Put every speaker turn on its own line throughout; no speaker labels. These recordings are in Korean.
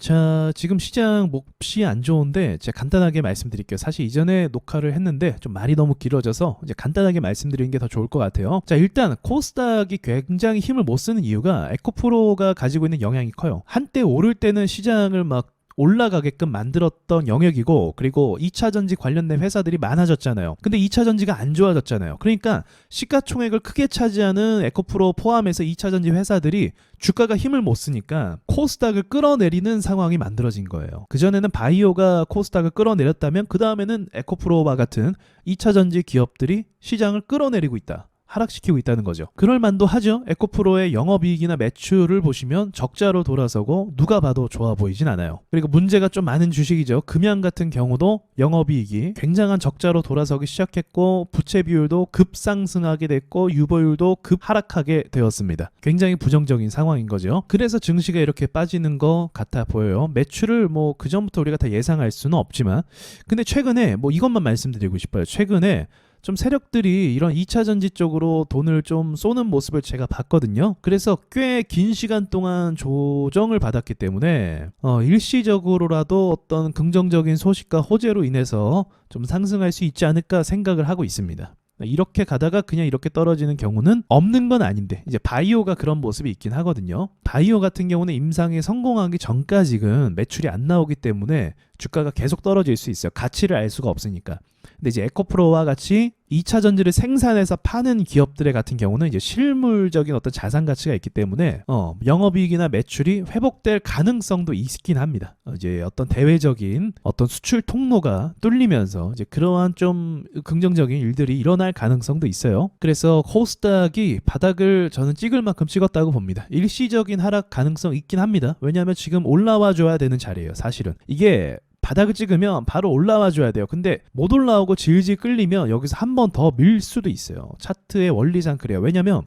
자, 지금 시장 몫이 안 좋은데 제가 간단하게 말씀드릴게요. 사실 이전에 녹화를 했는데 좀 말이 너무 길어져서 이제 간단하게 말씀드리는 게 더 좋을 것 같아요. 자, 일단 코스닥이 굉장히 힘을 못 쓰는 이유가 에코프로가 가지고 있는 영향이 커요. 한때 오를 때는 시장을 막 올라가게끔 만들었던 영역이고 그리고 2차 전지 관련된 회사들이 많아졌잖아요. 근데 2차 전지가 안 좋아졌잖아요. 그러니까 시가총액을 크게 차지하는 에코프로 포함해서 2차 전지 회사들이 주가가 힘을 못 쓰니까 코스닥을 끌어내리는 상황이 만들어진 거예요. 그전에는 바이오가 코스닥을 끌어내렸다면 그다음에는 에코프로와 같은 2차 전지 기업들이 시장을 끌어내리고 있다. 하락시키고 있다는 거죠. 그럴 만도 하죠. 에코프로의 영업이익이나 매출을 보시면 적자로 돌아서고 누가 봐도 좋아 보이진 않아요. 그리고 문제가 좀 많은 주식이죠. 금양 같은 경우도 영업이익이 굉장한 적자로 돌아서기 시작했고 부채 비율도 급상승하게 됐고 유보율도 급 하락하게 되었습니다. 굉장히 부정적인 상황인 거죠. 그래서 증시가 이렇게 빠지는 것 같아 보여요. 매출을 뭐 그전부터 우리가 다 예상할 수는 없지만 근데 최근에 뭐 이것만 말씀드리고 싶어요. 최근에 좀 세력들이 이런 2차 전지 쪽으로 돈을 좀 쏘는 모습을 제가 봤거든요. 그래서 꽤 긴 시간 동안 조정을 받았기 때문에 어, 일시적으로라도 어떤 긍정적인 소식과 호재로 인해서 좀 상승할 수 있지 않을까 생각을 하고 있습니다. 이렇게 가다가 그냥 이렇게 떨어지는 경우는 없는 건 아닌데 이제 바이오가 그런 모습이 있긴 하거든요. 바이오 같은 경우는 임상에 성공하기 전까지는 매출이 안 나오기 때문에 주가가 계속 떨어질 수 있어요. 가치를 알 수가 없으니까. 근데 이제 에코프로와 같이 2차 전지를 생산해서 파는 기업들의 같은 경우는 이제 실물적인 어떤 자산 가치가 있기 때문에 어, 영업이익이나 매출이 회복될 가능성도 있긴 합니다. 어, 이제 어떤 대외적인 어떤 수출 통로가 뚫리면서 이제 그러한 좀 긍정적인 일들이 일어날 가능성도 있어요. 그래서 코스닥이 바닥을 저는 찍을 만큼 찍었다고 봅니다. 일시적인 하락 가능성 있긴 합니다. 왜냐하면 지금 올라와 줘야 되는 자리예요. 사실은 이게 바닥을 찍으면 바로 올라와 줘야 돼요. 근데 못 올라오고 질질 끌리면 여기서 한 번 더 밀 수도 있어요. 차트의 원리상 그래요. 왜냐면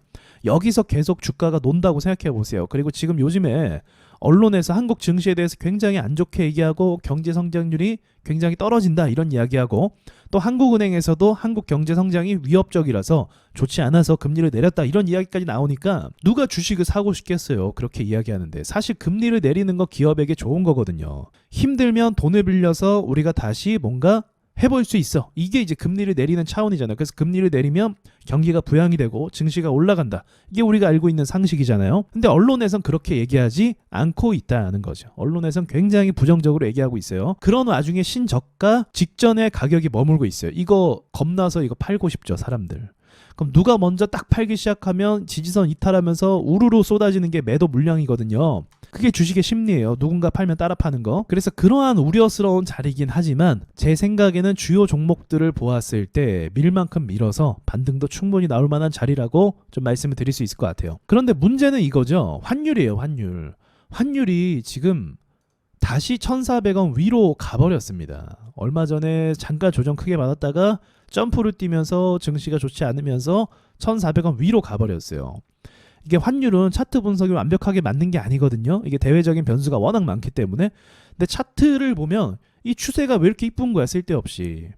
여기서 계속 주가가 논다고 생각해 보세요. 그리고 지금 요즘에 언론에서 한국 증시에 대해서 굉장히 안 좋게 얘기하고 경제 성장률이 굉장히 떨어진다 이런 이야기하고 또 한국은행에서도 한국 경제 성장이 위협적이라서 좋지 않아서 금리를 내렸다 이런 이야기까지 나오니까 누가 주식을 사고 싶겠어요 그렇게 이야기하는데 사실 금리를 내리는 거 기업에게 좋은 거거든요 힘들면 돈을 빌려서 우리가 다시 뭔가 해볼 수 있어. 이게 이제 금리를 내리는 차원이잖아요. 그래서 금리를 내리면 경기가 부양이 되고 증시가 올라간다. 이게 우리가 알고 있는 상식이잖아요. 근데 언론에선 그렇게 얘기하지 않고 있다는 거죠. 언론에선 굉장히 부정적으로 얘기하고 있어요. 그런 와중에 신저가 직전에 가격이 머물고 있어요. 이거 겁나서 이거 팔고 싶죠, 사람들. 그럼 누가 먼저 딱 팔기 시작하면 지지선 이탈하면서 우르르 쏟아지는 게 매도 물량이거든요. 그게 주식의 심리예요. 누군가 팔면 따라 파는 거. 그래서 그러한 우려스러운 자리긴 하지만 제 생각에는 주요 종목들을 보았을 때 밀만큼 밀어서 반등도 충분히 나올 만한 자리라고 좀 말씀을 드릴 수 있을 것 같아요. 그런데 문제는 이거죠. 환율이에요, 환율. 환율이 지금 다시 1,400원 위로 가버렸습니다. 얼마 전에 잠깐 조정 크게 받았다가 점프를 뛰면서 증시가 좋지 않으면서 1,400원 위로 가버렸어요. 이게 환율은 차트 분석이 완벽하게 맞는 게 아니거든요. 이게 대외적인 변수가 워낙 많기 때문에. 근데 차트를 보면 이 추세가 왜 이렇게 이쁜 거야, 쓸데없이.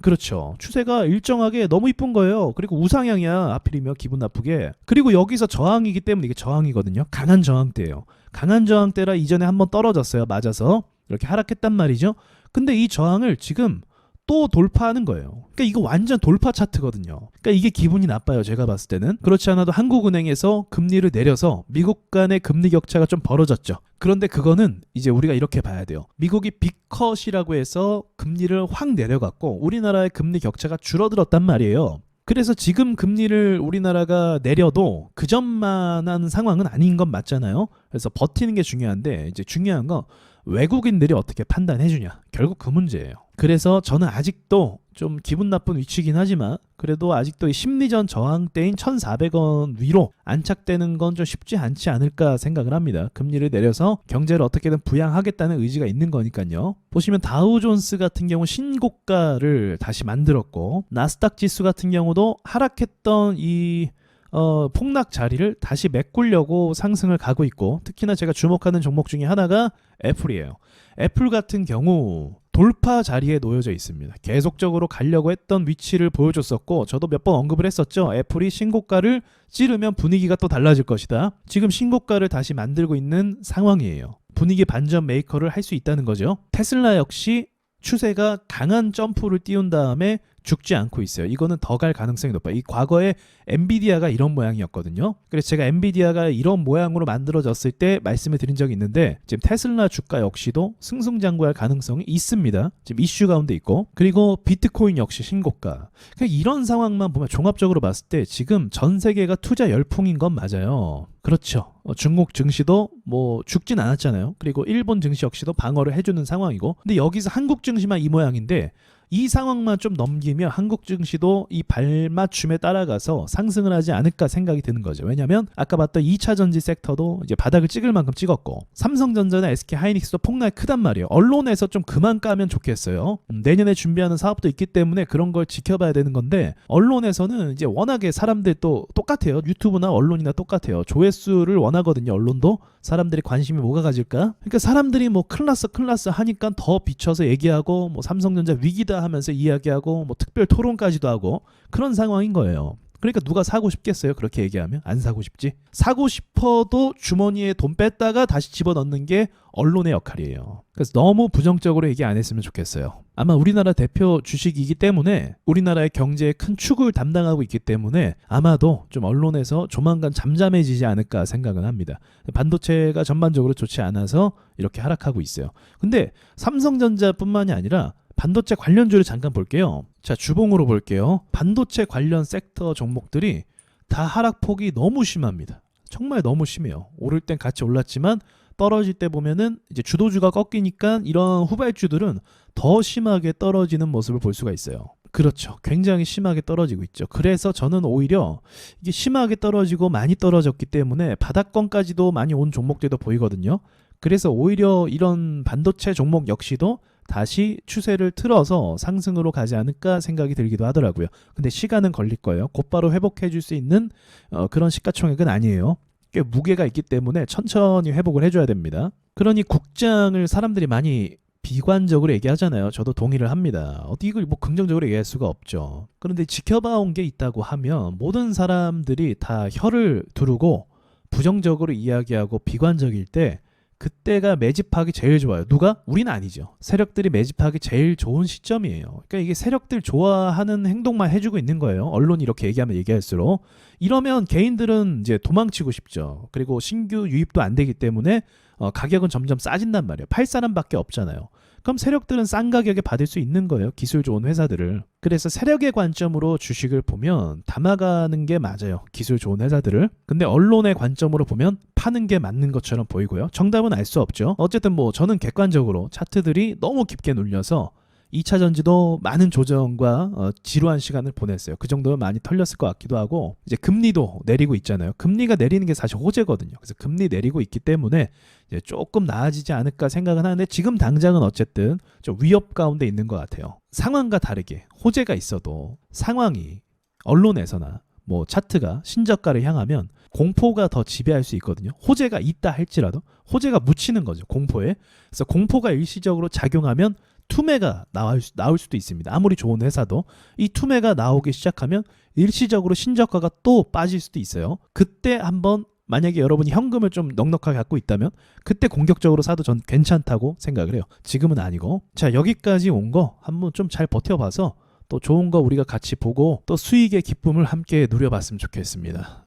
그렇죠. 추세가 일정하게 너무 이쁜 거예요. 그리고 우상향이야. 하필이면 기분 나쁘게. 그리고 여기서 저항이기 때문에 이게 저항이거든요. 강한 저항대예요. 강한 저항대라 이전에 한번 떨어졌어요. 맞아서. 이렇게 하락했단 말이죠. 근데 이 저항을 지금 또 돌파하는 거예요. 그러니까 이거 완전 돌파 차트거든요. 그러니까 이게 기분이 나빠요. 제가 봤을 때는. 그렇지 않아도 한국은행에서 금리를 내려서 미국 간의 금리 격차가 좀 벌어졌죠. 그런데 그거는 이제 우리가 이렇게 봐야 돼요. 미국이 빅컷이라고 해서 금리를 확 내려갔고 우리나라의 금리 격차가 줄어들었단 말이에요. 그래서 지금 금리를 우리나라가 내려도 그 전만한 상황은 아닌 건 맞잖아요. 그래서 버티는 게 중요한데 이제 중요한 건 외국인들이 어떻게 판단해 주냐. 결국 그 문제예요. 그래서 저는 아직도 좀 기분 나쁜 위치긴 하지만 그래도 아직도 이 심리전 저항대인 1,400원 위로 안착되는 건 좀 쉽지 않지 않을까 생각을 합니다. 금리를 내려서 경제를 어떻게든 부양하겠다는 의지가 있는 거니까요. 보시면 다우존스 같은 경우 신고가를 다시 만들었고 나스닥 지수 같은 경우도 하락했던 이 어, 폭락 자리를 다시 메꾸려고 상승을 가고 있고 특히나 제가 주목하는 종목 중에 하나가 애플이에요. 애플 같은 경우 돌파 자리에 놓여져 있습니다. 계속적으로 가려고 했던 위치를 보여줬었고 저도 몇 번 언급을 했었죠. 애플이 신고가를 찌르면 분위기가 또 달라질 것이다. 지금 신고가를 다시 만들고 있는 상황이에요. 분위기 반전 메이커를 할 수 있다는 거죠. 테슬라 역시 추세가 강한 점프를 띄운 다음에 죽지 않고 있어요. 이거는 더 갈 가능성이 높아요. 이 과거에 엔비디아가 이런 모양이었거든요. 그래서 제가 엔비디아가 이런 모양으로 만들어졌을 때 말씀을 드린 적이 있는데 지금 테슬라 주가 역시도 승승장구할 가능성이 있습니다. 지금 이슈 가운데 있고 그리고 비트코인 역시 신고가. 그러니까 이런 상황만 보면 종합적으로 봤을 때 지금 전 세계가 투자 열풍인 건 맞아요. 그렇죠. 어, 중국 증시도 뭐 죽진 않았잖아요. 그리고 일본 증시 역시도 방어를 해주는 상황이고. 근데 여기서 한국 증시만 이 모양인데 이 상황만 좀 넘기면 한국 증시도 이 발맞춤에 따라가서 상승을 하지 않을까 생각이 드는 거죠. 왜냐하면 아까 봤던 2차 전지 섹터도 이제 바닥을 찍을 만큼 찍었고 삼성전자나 SK 하이닉스도 폭락이 크단 말이에요. 언론에서 좀 그만 까면 좋겠어요. 음, 내년에 준비하는 사업도 있기 때문에 그런 걸 지켜봐야 되는 건데 언론에서는 이제 워낙에 사람들 또 똑같아요. 유튜브나 언론이나 똑같아요. 조회수를 원하거든요. 언론도 사람들이 관심이 뭐가 가질까? 그러니까 사람들이 뭐 클라스 클라스 하니까 더 비춰서 얘기하고 뭐 삼성전자 위기다 하면서 이야기하고 뭐 특별 토론까지도 하고 그런 상황인 거예요. 그러니까 누가 사고 싶겠어요? 그렇게 얘기하면 안 사고 싶지. 사고 싶어도 주머니에 돈 뺐다가 다시 집어넣는 게 언론의 역할이에요. 그래서 너무 부정적으로 얘기 안 했으면 좋겠어요. 아마 우리나라 대표 주식이기 때문에 우리나라의 경제의 큰 축을 담당하고 있기 때문에 아마도 좀 언론에서 조만간 잠잠해지지 않을까 생각은 합니다. 반도체가 전반적으로 좋지 않아서 이렇게 하락하고 있어요. 근데 삼성전자뿐만이 아니라 반도체 관련주를 잠깐 볼게요. 자, 주봉으로 볼게요. 반도체 관련 섹터 종목들이 다 하락폭이 너무 심합니다. 정말 너무 심해요. 오를 땐 같이 올랐지만 떨어질 때 보면은 이제 주도주가 꺾이니까 이런 후발주들은 더 심하게 떨어지는 모습을 볼 수가 있어요. 그렇죠. 굉장히 심하게 떨어지고 있죠. 그래서 저는 오히려 이게 심하게 떨어지고 많이 떨어졌기 때문에 바닥권까지도 많이 온 종목들도 보이거든요. 그래서 오히려 이런 반도체 종목 역시도 다시 추세를 틀어서 상승으로 가지 않을까 생각이 들기도 하더라고요. 근데 시간은 걸릴 거예요. 곧바로 회복해 줄 수 있는 어, 그런 시가총액은 아니에요. 꽤 무게가 있기 때문에 천천히 회복을 해줘야 됩니다. 그러니 국장을 사람들이 많이 비관적으로 얘기하잖아요. 저도 동의를 합니다. 어떻게 이걸 뭐 긍정적으로 얘기할 수가 없죠. 그런데 지켜봐온 게 있다고 하면 모든 사람들이 다 혀를 두르고 부정적으로 이야기하고 비관적일 때 그때가 매집하기 제일 좋아요. 누가? 우리는 아니죠. 세력들이 매집하기 제일 좋은 시점이에요. 그러니까 이게 세력들 좋아하는 행동만 해주고 있는 거예요. 언론이 이렇게 얘기하면 얘기할수록. 이러면 개인들은 이제 도망치고 싶죠. 그리고 신규 유입도 안 되기 때문에 어, 가격은 점점 싸진단 말이에요. 팔 사람밖에 없잖아요. 그럼 세력들은 싼 가격에 받을 수 있는 거예요. 기술 좋은 회사들을. 그래서 세력의 관점으로 주식을 보면 담아가는 게 맞아요. 기술 좋은 회사들을. 근데 언론의 관점으로 보면 파는 게 맞는 것처럼 보이고요. 정답은 알 수 없죠. 어쨌든 뭐 저는 객관적으로 차트들이 너무 깊게 눌려서 2차 전지도 많은 조정과 어, 지루한 시간을 보냈어요. 그 정도면 많이 털렸을 것 같기도 하고 이제 금리도 내리고 있잖아요. 금리가 내리는 게 사실 호재거든요. 그래서 금리 내리고 있기 때문에 이제 조금 나아지지 않을까 생각은 하는데 지금 당장은 어쨌든 좀 위협 가운데 있는 것 같아요. 상황과 다르게 호재가 있어도 상황이 언론에서나 뭐 차트가 신저가를 향하면 공포가 더 지배할 수 있거든요. 호재가 있다 할지라도 호재가 묻히는 거죠. 공포에. 그래서 공포가 일시적으로 작용하면 투매가 나올, 나올 수도 있습니다. 아무리 좋은 회사도 이 투매가 나오기 시작하면 일시적으로 신저가가 또 빠질 수도 있어요. 그때 한번 만약에 여러분이 현금을 좀 넉넉하게 갖고 있다면 그때 공격적으로 사도 전 괜찮다고 생각을 해요. 지금은 아니고. 자, 여기까지 온 거 한번 좀 잘 버텨봐서 또 좋은 거 우리가 같이 보고 또 수익의 기쁨을 함께 누려봤으면 좋겠습니다.